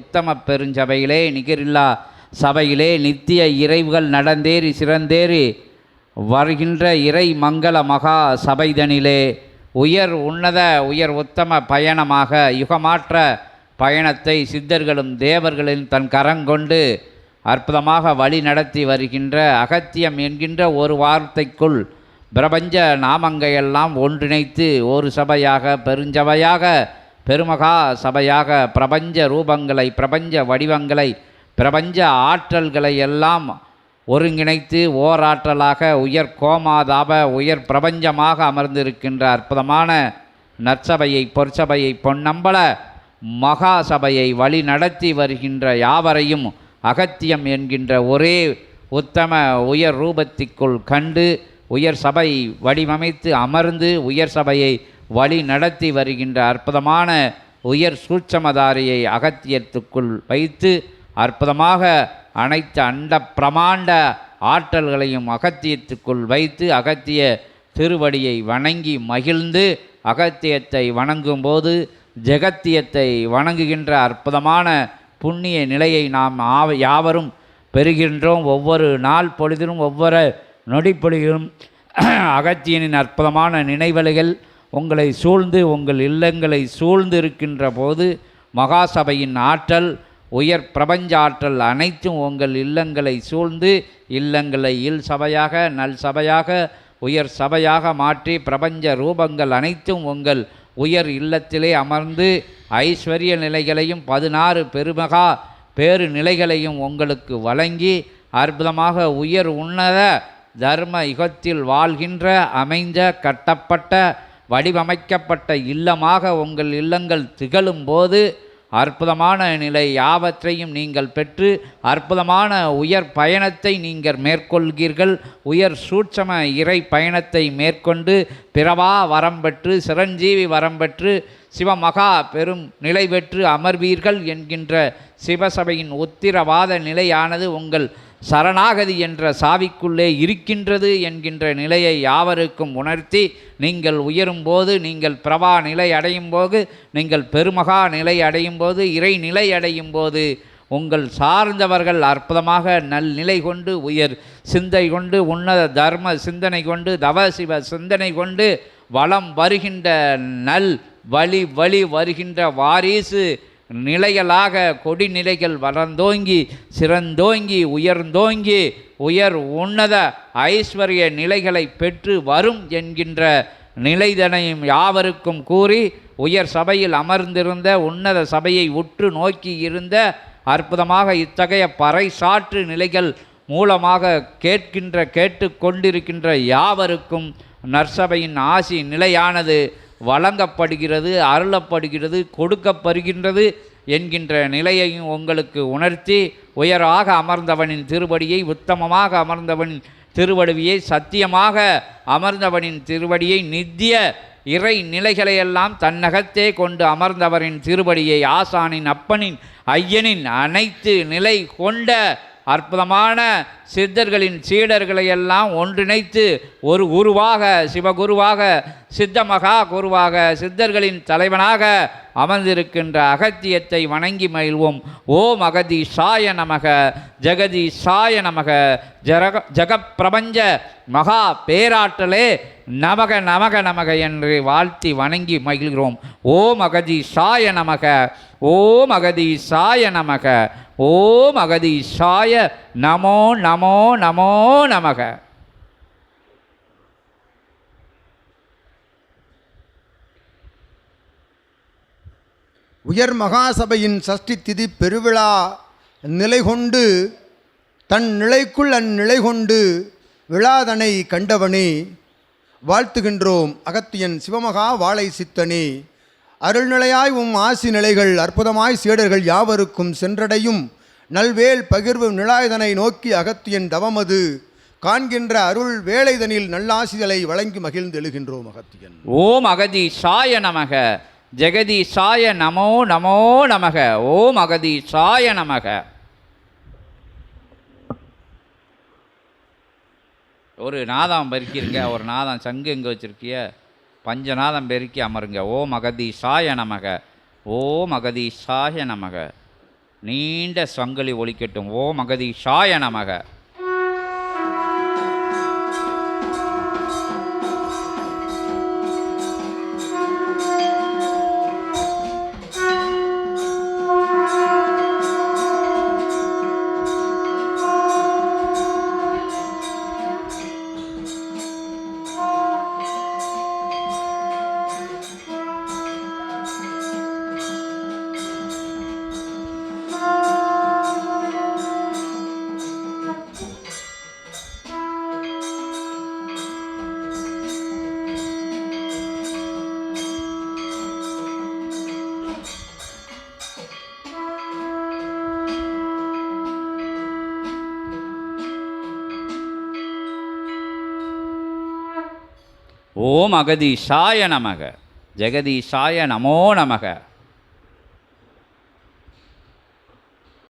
உத்தம பெருஞ்சபையிலே நிகரில்லா சபையிலே நித்திய இறைவுகள் நடந்தேறி சிறந்தேறி வருகின்ற இறை மங்கள மகா சபைதனிலே உயர் உன்னத உயர் உத்தம பயணமாக யுகமாற்ற பயணத்தை சித்தர்களும் தேவர்களின் தன் கரங்கொண்டு அற்புதமாக வழி நடத்தி வருகின்ற அகத்தியம் என்கின்ற ஒரு வார்த்தைக்குள் பிரபஞ்ச நாமங்கையெல்லாம் ஒன்றிணைத்து ஒரு சபையாக பெருஞ்சபையாக பெருமகா சபையாக பிரபஞ்ச ரூபங்களை பிரபஞ்ச வடிவங்களை பிரபஞ்ச ஆற்றல்களை எல்லாம் ஒருங்கிணைத்து ஓராற்றலாக உயர் கோமாதாப உயர் பிரபஞ்சமாக அமர்ந்திருக்கின்ற அற்புதமான நற்சபையை பொற்சபையை பொன்னம்பல மகா சபையை வழி நடத்தி வருகின்ற யாவரையும் அகத்தியம் என்கின்ற ஒரே உத்தம உயர் ரூபத்திற்குள் கண்டு உயர் சபை வடிவமைத்து அமர்ந்து உயர் சபையை வழி நடத்தி வருகின்ற அற்புதமான உயர் சூட்சமதாரியை அகத்தியத்துக்குள் வைத்து அற்புதமாக அனைத்து அண்ட பிரமாண்ட ஆற்றல்களையும் அகத்தியத்துக்குள் வைத்து அகத்திய திருவடியை வணங்கி மகிழ்ந்து அகத்தியத்தை வணங்கும்போது ஜெகத்தியத்தை வணங்குகின்ற அற்புதமான புண்ணிய நிலையை நாம் ஆவ யாவரும் பெறுகின்றோம். ஒவ்வொரு நாள் பொழுதிலும் ஒவ்வொரு நொடிப்பொழுதிலும் அகத்தியனின் அற்புதமான நினைவலைகள் உங்களை சூழ்ந்து உங்கள் இல்லங்களை சூழ்ந்து இருக்கின்ற போது மகாசபையின் ஆற்றல் உயர் பிரபஞ்ச ஆற்றல் அனைத்தும் உங்கள் இல்லங்களை சூழ்ந்து இல்லங்களை இல் சபையாக நல் சபையாக உயர் சபையாக மாற்றி பிரபஞ்ச ரூபங்கள் அனைத்தும் உங்கள் உயர் இல்லத்திலே அமர்ந்து ஐஸ்வர்ய நிலைகளையும் பதினாறு பெருமகா பேறு நிலைகளையும் உங்களுக்கு வழங்கி அற்புதமாக உயர் உன்னத தர்ம யுகத்தில் வாழ்கின்ற அமைந்த கட்டப்பட்ட வடிவமைக்கப்பட்ட இல்லமாக உங்கள் இல்லங்கள் திகழும் போது அற்புதமான நிலை யாவற்றையும் நீங்கள் பெற்று அற்புதமான உயர் பயணத்தை நீங்கள் மேற்கொள்கிறீர்கள் உயர் சூட்சம இறை பயணத்தை மேற்கொண்டு பிறவா வரம் பெற்று சிரஞ்சீவி வரம் பெற்று சிவமகா பெரும் நிலை பெற்று அமர்வீர்கள் என்கின்ற சிவசபையின் உத்திரவாத நிலையானது உங்கள் சரணாகதி என்ற சாவிக்குள்ளே இருக்கின்றது என்கின்ற நிலையை யாவருக்கும் உணர்த்தி நீங்கள் உயரும்போது நீங்கள் பிரபா நிலை அடையும் போது நீங்கள் பெருமகா நிலை அடையும் போது இறை நிலை அடையும் போது உங்கள் சார்ந்தவர்கள் அற்புதமாக நல் நிலை கொண்டு உயர் சிந்தை கொண்டு உன்னத தர்ம சிந்தனை கொண்டு தவ சிவ சிந்தனை கொண்டு வளம் வருகின்ற நல் வழி வழி வருகின்ற வாரிசு நிலைகளாக கொடி நிலைகள் வளர்ந்தோங்கி சிறந்தோங்கி உயர்ந்தோங்கி உயர் உன்னத ஐஸ்வர்ய நிலைகளை பெற்று வரும் என்கின்ற நிலைதனையும் யாவருக்கும் கூறி உயர் சபையில் அமர்ந்திருந்த உன்னத சபையை உற்று நோக்கி இருந்த அற்புதமாக இத்தகைய பறைசாற்று நிலைகள் மூலமாக கேட்கின்ற கேட்டு கொண்டிருக்கின்ற யாவருக்கும் நற்சபையின் ஆசி நிலையானது. வழங்கப்படுகிறது அருளப்படுகிறது கொடுக்கப்படுகின்றது என்கின்ற நிலையையும் உங்களுக்கு உணர்த்தி உயராக அமர்ந்தவனின் திருவடியை உத்தமமாக அமர்ந்தவனின் திருவடியை சத்தியமாக அமர்ந்தவனின் திருவடியை நித்திய இறை நிலைகளையெல்லாம் தன்னகத்தே கொண்டு அமர்ந்தவரின் திருவடியை ஆசானின் அப்பனின் ஐயனின் அனைத்து நிலை கொண்ட அற்புதமான சித்தர்களின் சீடர்களை எல்லாம் ஒன்றிணைத்து ஒரு குருவாக சிவகுருவாக சித்த மகா குருவாக சித்தர்களின் தலைவனாக அமர்ந்திருக்கின்ற அகத்தியத்தை வணங்கி மகிழ்வோம். ஓம் அகதி சாய நமக ஜெகதி சாய நமக ஜரக ஜகப்பிரபஞ்ச மகா பேராற்றலே நமக நமக நமக என்று வாழ்த்தி வணங்கி மகிழ்கிறோம். ஓம் அகதி சாய நமக ஓம் அகதி சாய நமக ஓம் அகதி சாய நமோ நமோ நமோ நமக. உயர் மகாசபையின் சஷ்டி திதி பெருவிழா நிலை கொண்டு தன் நிலைக்குள் அந்நிலை கொண்டு விழாதனை கண்டவனே வாழ்த்துகின்றோம் அகத்தியன் சிவமகா வாழை சித்தனே. அருள்நிலையாய் உம் ஆசி நிலைகள் அற்புதமாய் சீடர்கள் யாவருக்கும் சென்றடையும். நல்வேல் பகிர்வு நிலாயுதனை நோக்கி அகத்தியன் தவமது. காண்கின்ற அருள் வேலைதனில் நல்லாசிதலை வழங்கி மகிழ்ந்து எழுகின்றோம் அகத்தியன். ஓம் அகதி சாய நமக. ஜெகதி சாய நமோ நமோ நமக. ஓம் அகதி சாய நமக. ஒரு நாதம் பறிக்கிருக்க ஒரு நாதம் சங்கு எங்கே வச்சிருக்கிய? பஞ்சநாதம் பெருக்கி அமருங்க. ஓம் அகதி நமக. ஓம் அகதி நமக. நீண்ட சங்கலி ஒழிக்கட்டும் ஓம் அகதீஷாய நமக. ஓம் அகதீஷாய நமக. ஜெகதீஷாய நமோ நமக.